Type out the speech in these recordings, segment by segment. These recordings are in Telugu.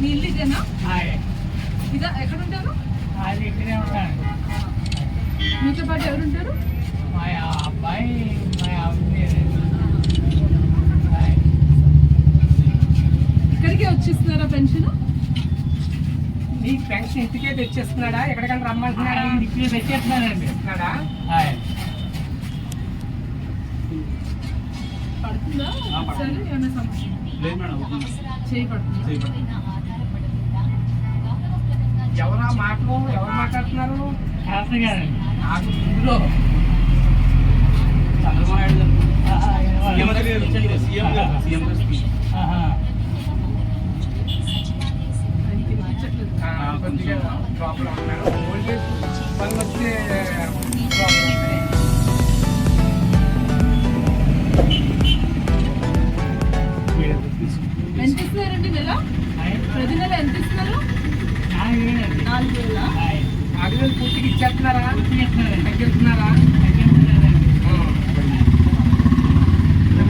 మీ ఇల్లు ఇదేనా? ఇదా ఎక్కడ ఉంటారు ఇక్కడే ఉంటాను మీతో పాటు ఎవరుంటారు? మా అబ్బాయి మా ఇక్కడికే వచ్చేస్తున్నారా పెన్షన్? నీకు పెన్షన్ ఇంటికే తెచ్చేస్తున్నాడా? ఎక్కడికైనా రమ్మంటున్నాడా? ఇంటికి తెచ్చేస్తున్నాడండి. ఇస్తున్నాడా పడుతుందా? సరే ఏమైనా సమస్య చేయి పడుతుంది. మాటలు ఎవరు మాట్లాడుతున్నారు? శాస్త్రి గారండి నాకు ఇందులో కొద్దిగా ప్రాబ్లం ఉన్నారు ఓల్డేజ్ వల్ల వచ్చే ప్రాబ్లం అడిగిన పూర్తిగా ఇచ్చేస్తున్నారా. తగ్గిస్తున్నారా.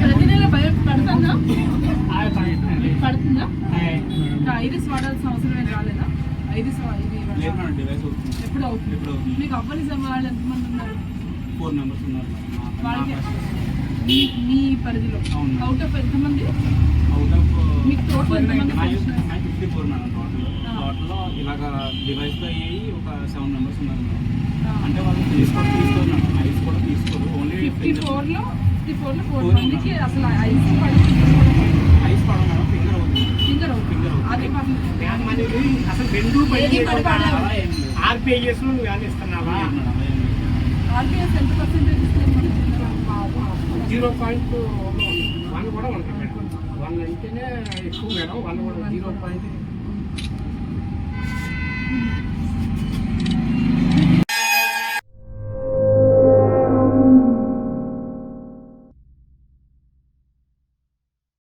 ప్రతి నెల పడుతుందా. పడుతుందా? ఐరిస్ వాడాల్సిన అవసరం రాలేదా? ఐరిస్ ఎప్పుడు అవుతుంది? మీకు అవ్వని వాళ్ళు ఎంతమంది ఉన్నారు? ఫోర్ మెంబర్స్ వాళ్ళకి. మీ మీ పరిధిలో. అవుట్ ఆఫ్ ఎంతమంది అవుట్ ఆఫ్ మీకు total ఎంతమంది friends? Fifty four madam total టోటల్లో ఇలాగ డివైస్లో తో ఒక సెవెన్ మెంబర్స్ ఉన్నారు మేడం అంటే వాళ్ళు తీసుకోవడం తీసుకోరు ఐస్ కూడా తీసుకోరు ఓన్లీ ఫిఫ్టీ ఫోర్లో ఫిఫ్టీ ఫోర్లో ఫోర్ మందికి అసలు ఐస్ ఐస్ పడడం మేడం ఫింగర్ అవుతుంది ఫింగర్ అవుతుంది Finger అవుతుంది. అది అసలు రెండు ఏది ఆర్పిఐఎస్ నువ్వు ఏమైనా ఇస్తున్నావా లేదు మేడం, ఎంత పర్సెంటేజ్ ఇస్తారు జీరో పాయింట్ వన్ అంటేనే ఎక్కువ మేడం వన్ కూడా జీరో పాయింట్